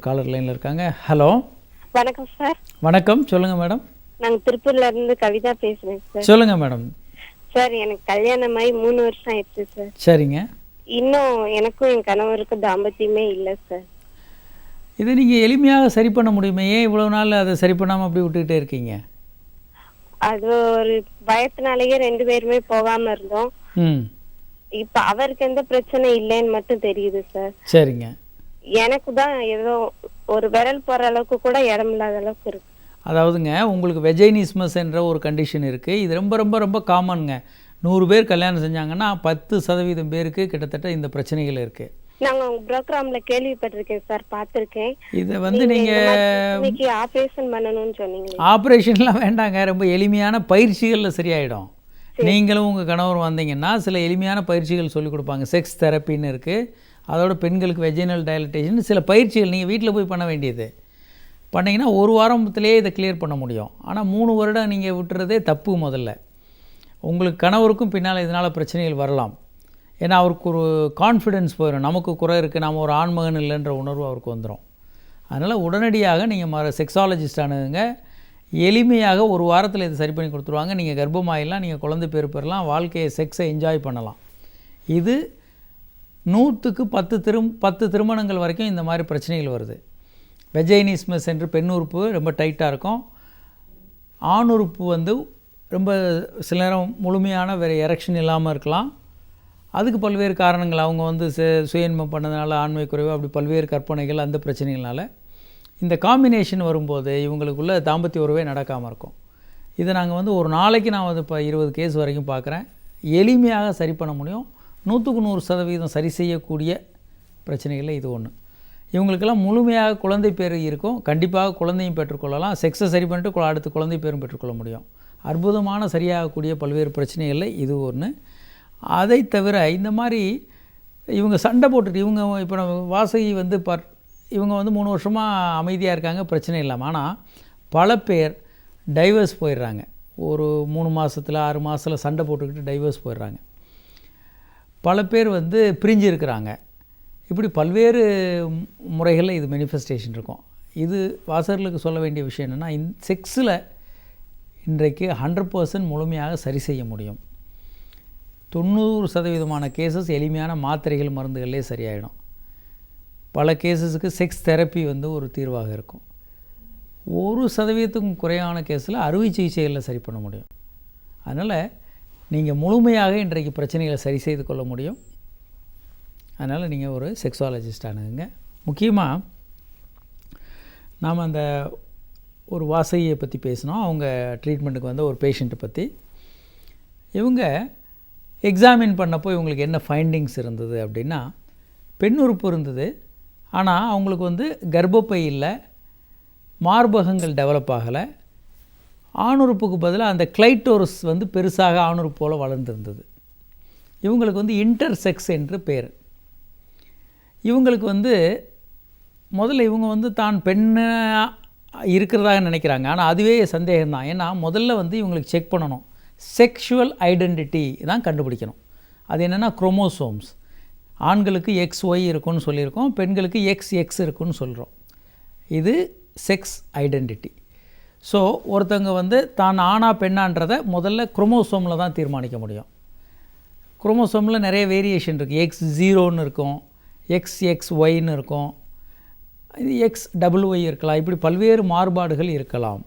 ஒரு காலர் லைனில் இருக்காங்க. ஹலோ வணக்கம் சார் வணக்கம். சொல்லுங்கள் மேடம் நாங்க திருப்பூர்ல இருந்து கவிதா பேசுறேன் சார் சொல்லுங்கள் மேடம் சார் எனக்கு கல்யாணம் ஆகி மூணு வருஷம் ஆயிடுச்சு சார் சரிங்க. இன்னும் எனக்கும் என் கணவருக்கும் தாம்பத்தியமே இல்லை சார் இதை நீங்கள் எளிமையாக சரி பண்ண முடியுமே? ஏன் இவ்வளோ நாள் அதை சரி பண்ணாமல் அப்படி விட்டுக்கிட்டே இருக்கீங்க? அது ஒரு பயத்தினாலேயே ரெண்டு பேருமே போகாம இருந்தோம். இப்ப அவருக்கு எந்த பிரச்சனை இல்லைன்னு மட்டும் தெரியுது சார் சரிங்க. எனக்கு தான் ஏதோ ஒரு விரல் போற அளவுக்கு கூட இடம் இல்லாத அளவுக்கு இருக்கு. அதாவதுங்க உங்களுக்கு வெஜைனிஸ்மஸ் என்ற ஒரு கண்டிஷன் இருக்குது இது ரொம்ப ரொம்ப ரொம்ப காமனுங்க நூறு பேர் கல்யாணம் செஞ்சாங்கன்னா பத்து சதவீதம் பேருக்கு கிட்டத்தட்ட இந்த பிரச்சனைகள் இருக்குது நாங்க உங்க ப்ரோக்ராம்ல கேள்விப்பட்டிருக்கேன் சார் பார்த்திருக்கேன். இதை வந்து நீங்கள் இன்னைக்கு ஆபரேஷன் பண்ணணும்னு சொன்னீங்களே ஆப்ரேஷன்லாம் வேண்டாங்க. ரொம்ப எளிமையான பயிற்சிகளில் சரியாயிடும். நீங்களும் உங்கள் கணவர் வந்தீங்கன்னா சில எளிமையான பயிற்சிகள் சொல்லிக் கொடுப்பாங்க. செக்ஸ் தெரப்பின்னு இருக்குது அதோட பெண்களுக்கு வெஜினல் டயலிட்டேஷன் சில பயிற்சிகள் நீங்கள் வீட்டில் போய் பண்ண வேண்டியது. பண்ணிங்கன்னா ஒரு வாரத்திலே இதை கிளியர் பண்ண முடியும். ஆனால் மூணு வருடம் நீங்கள் விட்டுறதே தப்பு முதல்ல. உங்களுக்கு கணவருக்கும் பின்னால் இதனால் பிரச்சனைகள் வரலாம். ஏன்னா அவருக்கு ஒரு கான்ஃபிடென்ஸ் போயிடும் நமக்கு குறை இருக்குது நாம் ஒரு ஆண்மகன் இல்லைன்ற உணர்வு அவருக்கு வந்துடும் அதனால் உடனடியாக நீங்கள் மறு செக்ஸாலஜிஸ்ட் அணுகுங்க. எளிமையாக ஒரு வாரத்தில் இது சரி பண்ணி கொடுத்துருவாங்க. நீங்கள் கர்ப்பமாயிடலாம் நீங்கள் குழந்தை பேர் பெறலாம் வாழ்க்கையை செக்ஸை என்ஜாய் பண்ணலாம். இது நூற்றுக்கு பத்து திரும் பத்து திருமணங்கள் வரைக்கும் இந்த மாதிரி பிரச்சனைகள் வருது. வெஜைனிஸ்மஸ் என்று பெண் உறுப்பு ரொம்ப டைட்டாக இருக்கும். ஆண் உறுப்பு வந்து ரொம்ப சில நேரம் முழுமையான வேறு எரெக்ஷன் இல்லாமல் இருக்கலாம். அதுக்கு பல்வேறு காரணங்கள். அவங்க வந்து சு சுயன்மம் பண்ணதுனால ஆண்மை குறைவு அப்படி பல்வேறு கற்பனைகள் அந்த பிரச்சனைகள்னால. இந்த காம்பினேஷன் வரும்போது இவங்களுக்குள்ள தாம்பத்திய உறவே நடக்காமல் இருக்கும். இதை நாங்கள் வந்து ஒரு நாளைக்கு நான் வந்து இப்போ இருபது கேஸ் வரைக்கும் பார்க்குறேன் எளிமையாக சரி பண்ண முடியும். நூற்றுக்கு நூறு சதவீதம் சரி செய்யக்கூடிய பிரச்சனைகளில் இது ஒன்று இவங்களுக்கெல்லாம் முழுமையாக குழந்தை பேர் இருக்கும். கண்டிப்பாக குழந்தையும் பெற்றுக்கொள்ளலாம். செக்ஸை சரி பண்ணிட்டு கு- அடுத்து குழந்தை பேரும் பெற்றுக்கொள்ள முடியும். அற்புதமான சரியாகக்கூடிய பல்வேறு பிரச்சனைகளில் இது ஒன்று அதை தவிர இந்த மாதிரி இவங்க சண்டை போட்டுட்டு இவங்க இப்போ நம்ம வாசகி வந்து பர் இவங்க வந்து மூணு வருஷமாக அமைதியாக இருக்காங்க பிரச்சனை இல்லாமல் ஆனால் பல பேர் டைவர்ஸ் போயிடுறாங்க. ஒரு மூணு மாதத்தில் ஆறு மாதத்தில் சண்டை போட்டுக்கிட்டு டைவர்ஸ் போயிடுறாங்க. பல பேர் வந்து பிரிஞ்சு இருக்கிறாங்க இப்படி பல்வேறு முறைகளில் இது மேனிஃபெஸ்டேஷன் இருக்கும். இது வாசகர்களுக்கு சொல்ல வேண்டிய விஷயம் என்னென்னா இந் செக்ஸில் இன்றைக்கு ஹண்ட்ரட் பர்சன்ட் முழுமையாக சரி செய்ய முடியும். தொண்ணூறு சதவீதமான கேசஸ் எளிமையான மாத்திரைகள் மருந்துகளே சரியாயிடும். பல கேசஸுக்கு செக்ஸ் தெரப்பி வந்து ஒரு தீர்வாக இருக்கும். ஒரு சதவீதத்துக்கும் குறையான கேஸில் அறுவை சிகிச்சைகளில் சரி பண்ண முடியும். அதனால் நீங்கள் முழுமையாக இன்றைக்கு பிரச்சனைகளை சரி செய்து கொள்ள முடியும். அதனால் நீங்கள் ஒரு செக்ஸாலஜிஸ்ட் அணுகுங்க முக்கியமாக நாம் அந்த ஒரு வாசகியை பற்றி பேசினோம். அவங்க ட்ரீட்மெண்ட்டுக்கு வந்த ஒரு பேஷண்ட்டை பற்றி இவங்க எக்ஸாமின் பண்ணப்போ இவங்களுக்கு என்ன ஃபைண்டிங்ஸ் இருந்தது அப்படின்னா பெண் உறுப்பு இருந்தது. ஆனால் அவங்களுக்கு வந்து கர்ப்பப்பை இல்லை. மார்பகங்கள் டெவலப் ஆகலை. ஆணுறுப்புக்கு பதிலாக அந்த கிளைட்டோரஸ் வந்து பெருசாக ஆணுறுப்பு போல் வளர்ந்துருந்தது. இவங்களுக்கு வந்து இன்டர்செக்ஸ் என்று பேர். இவங்களுக்கு வந்து முதல்ல இவங்க வந்து தான் பெண்ணாக இருக்கிறதாக நினைக்கிறாங்க. ஆனால் அதுவே சந்தேகம்தான். ஏன்னா முதல்ல வந்து இவங்களுக்கு செக் பண்ணணும். செக்ஷுவல் ஐடென்டிட்டி தான் கண்டுபிடிக்கணும். அது என்னென்னா குரோமோசோம்ஸ் ஆண்களுக்கு எக்ஸ் ஒய் இருக்குன்னு சொல்லியிருக்கோம். பெண்களுக்கு எக்ஸ் எக்ஸ் இருக்குன்னு சொல்கிறோம் இது செக்ஸ் ஐடென்டிட்டி ஸோ ஒருத்தவங்க வந்து தான் ஆணா பெண்ணான்றதை முதல்ல குரோமோசோமில் தான் தீர்மானிக்க முடியும். குரோமோசோமில் நிறைய வேரியேஷன் இருக்குது எக்ஸ் ஜீரோன்னு இருக்கும். எக்ஸ் எக்ஸ் ஒய்ன்னு இருக்கும். இது எக்ஸ் டபுள் ஒய் இருக்கலாம். இப்படி பல்வேறு மாறுபாடுகள் இருக்கலாம்.